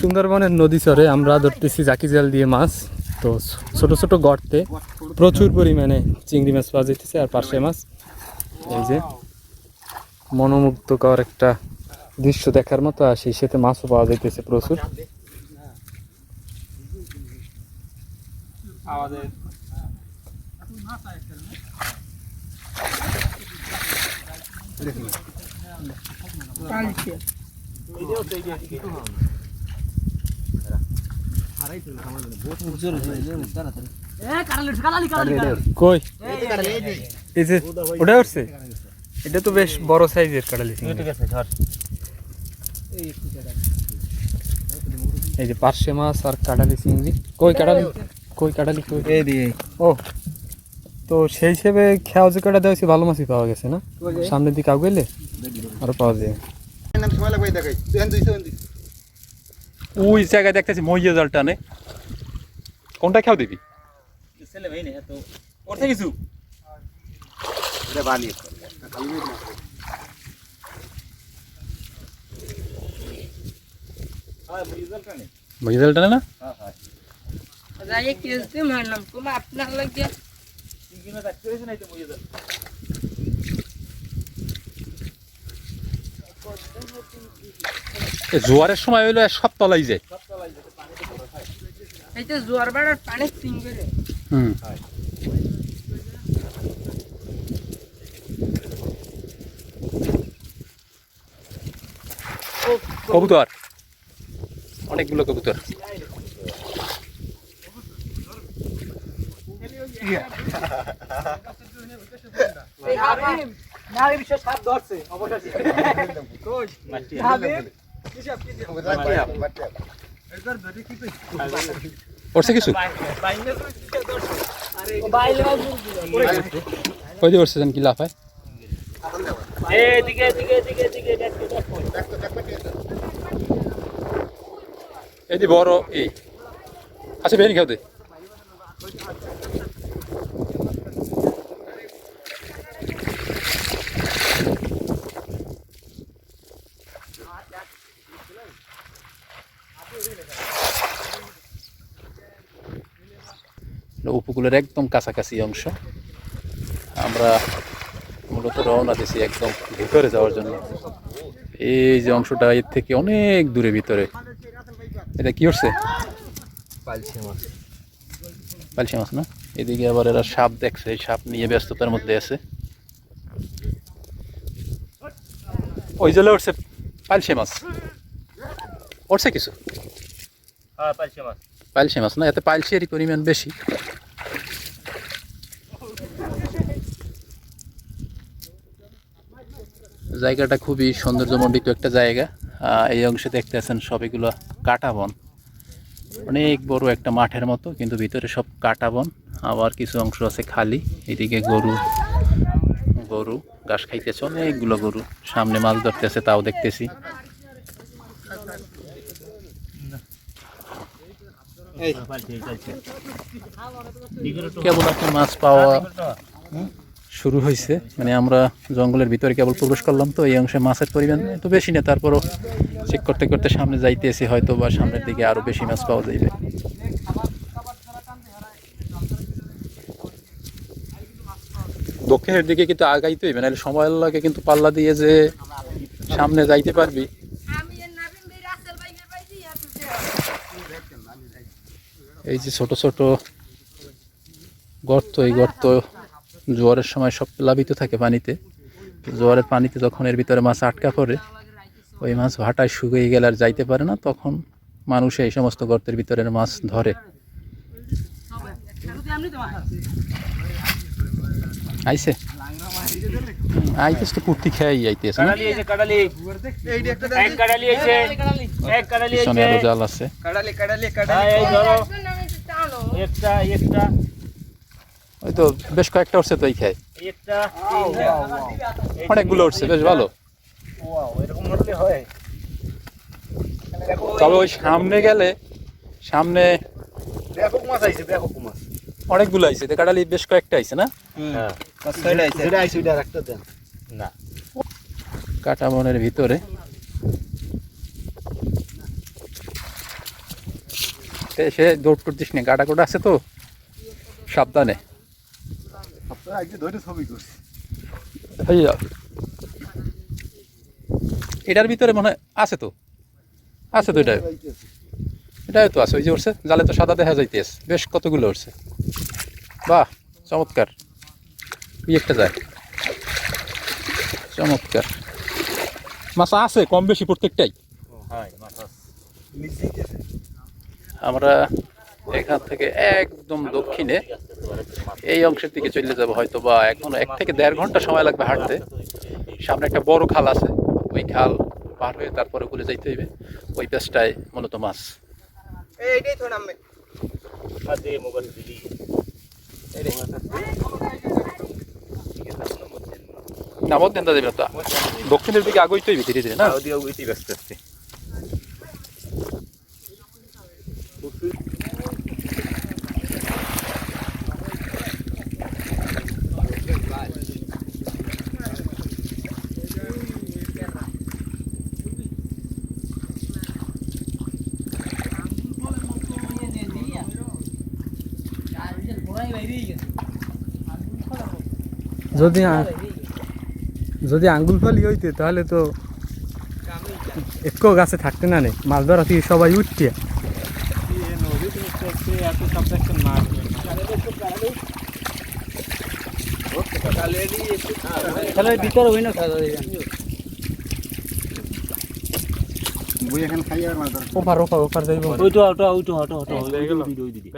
সুন্দরবনের নদী চরে আমরা ধরতেছি জাকি জাল দিয়ে মাছ। তো ছোট ছোট গর্তে প্রচুর পরিমাণে চিংড়ি মাছ পাওয়া যাইতেছে আর পার্শে মাছ। এই যে মনোমুগ্ধকর একটা দৃশ্য দেখার মতো আর সেই সাথে মাছও পাওয়া যাইতেছে প্রচুর। আমাদের কই? ওটা উঠছে? এটা তো বেশ বড় সাইজের কাটালি চিংড়ি। এই যে পার্শে মাছ আর কাটালি চিংড়ি। কই কাটালি কই কাটালি কই দিয়ে। ও তো সেই হিসেবে খেয়াও যে কাটা দেওয়া হয়েছে ভালো মাছই পাওয়া গেছে না? সামনের দিকে আগুলে আরও পাওয়া যায়। ওই জায়গায় দেখতেছি মহিয়া জাল টানে কোনটা খেয়াও দিবি? ছেলে ভাই না তো করতে কিছু? মহিয়া জাল টানে না রায়ে কেসতে মারলাম তুমি আপনার লাগে। এ জোয়ারের সময় হইল সব তলাই যায়। জোয়ার বাড়ার পানি হুম। কবুতর। অনেকগুলো কবুতর। হাবিব পড়ছে কিছু? বাইলে ওই পড়ছে কি? লাফায়? এদিকে এদিকে এদিকে এদিকে দেখো দেখো এই যে বড় এই। আচ্ছা বেরিয়ে খেও দে। উপকূলের একদম কাছাকাছি অংশ। আমরা মূলত রওনা দিছি একদম ভিতরে যাওয়ার জন্য। এই যে অংশটা এর থেকে অনেক দূরে ভিতরে। এটা কি হচ্ছে? পালসি মাছ। না? এদিকে আবার এরা সাপ দেখছে এই সাপ নিয়ে ব্যস্ততার মধ্যে আছে। ওই জলে উঠছে পালসি মাছ। উঠছে কিছু? হ্যাঁ মাছ। পালসি মাছ না এতে পালসিয়ারই পরিমাণ বেশি। জায়গাটা খুবই সৌন্দর্যমণ্ডিত একটা জায়গা। এই অংশে দেখতে আছেন সবগুলো কাটা বন। অনেক বড় একটা মাঠের মতো কিন্তু ভিতরে সব কাটা বন। আবার কিছু অংশ আছে খালি এদিকে গরু গরু ঘাস খাইতেছে অনেকগুলো গরু। সামনে মাছ ধরতেছে তাও দেখতেছি। কেবল একটা মাছ পাওয়া? শুরু হয়েছে। মানে আমরা জঙ্গলের ভিতরে কেবল প্রবেশ করলাম তো, এই অংশে মাছের পরিমাণ তো বেশি না, তারপরও চেক করতে করতে সামনে যাইতেছি, হয়তো বা সামনের দিকে আরও বেশি মাছ পাওয়া যাইবে। দক্ষিণের দিকে কিন্তু আগাইতে হইবে, নাহলে সময় লাগে কিন্তু পাল্লা দিয়ে যে সামনে যাইতে পারবি। এই যে ছোট ছোট গর্ত, এই গর্ত জোয়ারের সময় সব প্লাবিত থাকে পানিতে। জোয়ারের পানিতে যখন এর ভিতরে মাছ আটকা পড়ে ওই মাছ ভাটায় শুকিয়ে গেলে আর যাইতে পারে না তখন মানুষ এই সমস্ত গর্তের ভিতরের মাছ ধরে। আইছে? আইতেছে তো কুর্তি খেয়াই পিছনে আরও জাল আছে। হ্যাঁ, একটা একটা। ওই তো বেশ কয়েকটা উঠছে তো এই খেয়ে। অনেকগুলো উঠছে বেশ ভালো। তবে ওই সামনে গেলে, সামনে অনেকগুলো আইছে কাটালি বেশ কয়েকটা আইছে না? কাটা বনের ভিতরে। সে দৌড় টুট দিস নি গাটা গোটা আছে তো? সাবধানে। আজকে ধরে ছবি করছি এটার ভিতরে মনে হয় আছে তো। আছে তো এটা। এটাই তো আছে ওই যে উঠছে জালে তো সাদা দেখা যাইতেছে। বেশ কতগুলো উঠছে। বাহ চমৎকার। ওই একটা যায়। চমৎকার। মাছ আছে কম বেশি প্রত্যেকটাই। আমরা এখান থেকে একদম দক্ষিণে এই অংশের দিকে চলে যাব হয়তো বা এখন এক থেকে দেড় ঘণ্টা সময় লাগবে হাঁটতে। সামনে একটা বড় খাল আছে ওই খাল পার হয়ে তারপরে ঘুরে যাইতে হইবে। ওই পেছটায় মূলত মাছ। না যাবে দক্ষিণের দিকে আগইতে হইবে ধীরে ধীরে না? যদি আ- যদি যদি আঙ্গুল ফালি হইতে তাহলে তো একো গাছে থাকতে না নেই মাছ ধরা থেকে সবাই উঠতে তাহলে ভিতরে হই না খাওয়া ওপার ওপার ওপার যাইব। ওইটা ওটা ওইটা ওটা ওটা ওই দিকে।